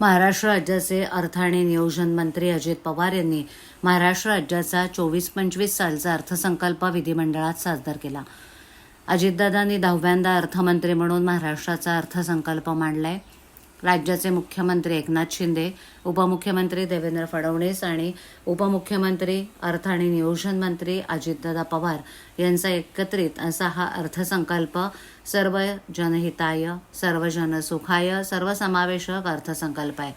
महाराष्ट्र राज्याचे अर्थ आणि नियोजन मंत्री अजित पवार यांनी महाराष्ट्र राज्याचा चोवीस पंचवीस सालचा अर्थसंकल्प विधिमंडळात सादर केला. अजितदादांनी दहाव्यांदा अर्थमंत्री म्हणून महाराष्ट्राचा अर्थसंकल्प मांडलाय. राज्याचे मुख्यमंत्री एकनाथ शिंदे उपमुख्यमंत्री देवेंद्र फडणवीस आणि उपमुख्यमंत्री अर्थ आणि नियोजन मंत्री अजितदादा पवार यांचा एकत्रित असा हा अर्थसंकल्प सर्व जनहिताय सर्व जनसुखाय सर्वसमावेशक अर्थसंकल्प आहे.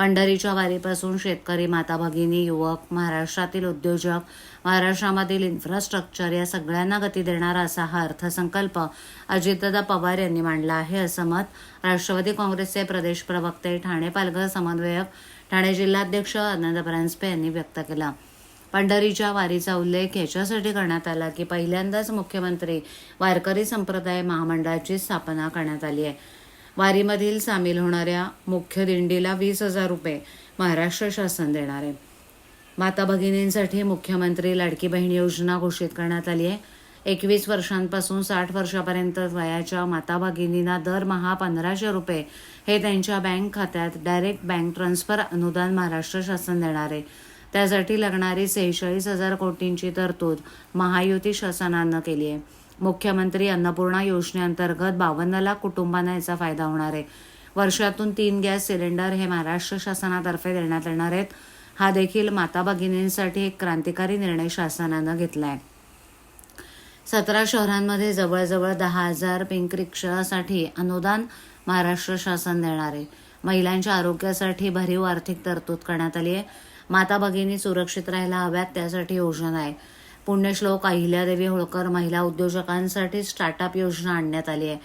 पंढरीच्या वारीपासून शेतकरी माता भगिनी युवक महाराष्ट्रातील उद्योजक महाराष्ट्रामधील इन्फ्रास्ट्रक्चर या सगळ्यांना गती देणारा असा हा अर्थसंकल्प अजितदादा पवार यांनी मांडला आहे असं मत राष्ट्रवादी काँग्रेसचे प्रदेश प्रवक्ते ठाणे पालघर समन्वयक ठाणे जिल्हाध्यक्ष आनंद परांजपे यांनी व्यक्त केला. पंढरीच्या वारीचा उल्लेख याच्यासाठी करण्यात आला की पहिल्यांदाच मुख्यमंत्री वारकरी संप्रदाय महामंडळाची स्थापना करण्यात आली आहे. वारीमधील सामील होणाऱ्या मुख्य दिंडीला वीस हजार रुपये महाराष्ट्र शासन देणार आहे. माता भगिनींसाठी मुख्यमंत्री लाडकी बहीण योजना घोषित करण्यात आली आहे. एकवीस वर्षांपासून साठ वर्षापर्यंत वयाच्या माता भगिनींना दरमहा पंधराशे रुपये हे त्यांच्या बँक खात्यात डायरेक्ट बँक ट्रान्सफर अनुदान महाराष्ट्र शासन देणार आहे. त्यासाठी लागणारी सेहेचाळीस हजार कोटींची तरतूद महायुती शासनानं केली आहे. मुख्यमंत्री अन्नपूर्णा योजनेअंतर्गत बावन्न लाख कुटुंबांना याचा फायदा होणार आहे. वर्षातून तीन गॅस सिलेंडर हे महाराष्ट्र शासनातर्फे देण्यात येणार आहेत. हा देखील माता भगिनींसाठी एक क्रांतिकारी निर्णय शासनानं घेतला आहे सतरा शहरांमध्ये जवळजवळ दहा हजार पिंक रिक्षासाठी अनुदान महाराष्ट्र शासन देणार आहे. महिलांच्या आरोग्यासाठी भरीव आर्थिक तरतूद करण्यात आली आहे. माता भगिनी सुरक्षित राहायला हव्यात त्यासाठी योजना आहे. पुण्यश्लोक अहिल्यादेवी होळकर महिला उद्योजकांसाठी स्टार्टअप योजना आणण्यात आली आहे.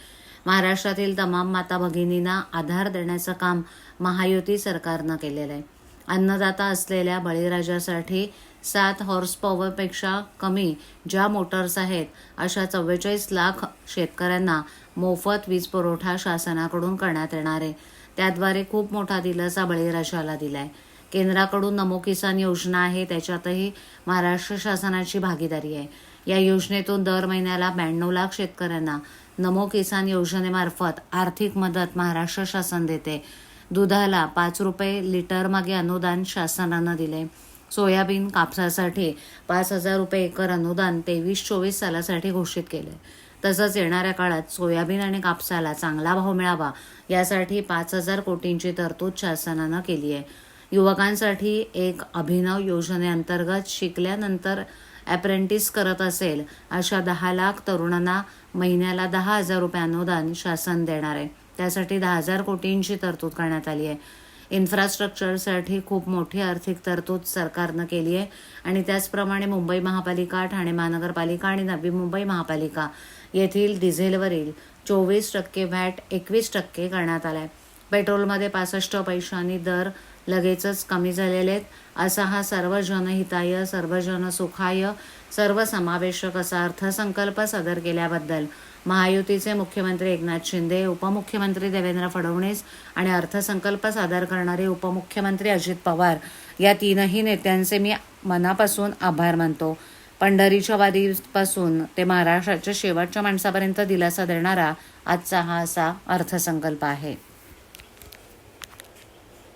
महाराष्ट्रातील तमाम माता भगिनींना आधार देण्याचं काम महायुती सरकारनं केलेलं आहे. अन्नदाता असलेल्या बळीराजासाठी सात हॉर्स पॉवरपेक्षा कमी ज्या मोटर्स आहेत अशा चव्वेचाळीस लाख शेतकऱ्यांना मोफत वीज पुरवठा शासनाकडून करण्यात येणार आहे. त्याद्वारे खूप मोठा दिलासा बळीराजाला दिलाय. केंद्राकडून नमो किसान योजना आहे त्याच्यातही महाराष्ट्र शासनाची भागीदारी आहे. या योजनेतून दर महिन्याला ब्याण्णव लाख शेतकऱ्यांना नमो किसान योजनेमार्फत आर्थिक मदत महाराष्ट्र शासन देते. दुधाला पाच रुपये लिटर मागे अनुदान शासनानं दिले. सोयाबीन कापसासाठी पाच हजार रुपये एकर अनुदान तेवीस चोवीस सालासाठी घोषित केले. तसंच येणाऱ्या काळात सोयाबीन आणि कापसाला चांगला भाव मिळावा यासाठी पाच हजार कोटींची तरतूद शासनानं केली आहे. युवकांसाठी एक अभिनव योजनेअंतर्गत शिकल्यानंतर ॲप्रेंटिस करत असेल अशा दहा लाख तरुणांना महिन्याला दहा हजार रुपये अनुदान शासन देणार आहे. त्यासाठी दहा हजार कोटींची तरतूद करण्यात आली आहे. इन्फ्रास्ट्रक्चरसाठी खूप मोठी आर्थिक तरतूद सरकारनं केली आहे आणि त्याचप्रमाणे मुंबई महापालिका ठाणे महानगरपालिका आणि नवी मुंबई महापालिका येथील डिझेलवरील चोवीस टक्के व्हॅट एकवीस टक्के करण्यात आला आहे पेट्रोलमध्ये पासष्ट पैशांनी दर लगेचच कमी झालेले आहेत. असा हा सर्व जनहिताय सर्व जनसुखाय सर्वसमावेशक असा अर्थसंकल्प सादर केल्याबद्दल महायुतीचे मुख्यमंत्री एकनाथ शिंदे उपमुख्यमंत्री देवेंद्र फडणवीस आणि अर्थसंकल्प सादर करणारे उपमुख्यमंत्री अजित पवार या तीनही नेत्यांचे मी मनापासून आभार मानतो. पंढरीच्या वादीपासून ते महाराष्ट्राच्या शेवटच्या माणसापर्यंत दिलासा देणारा आजचा हा असा अर्थसंकल्प आहे.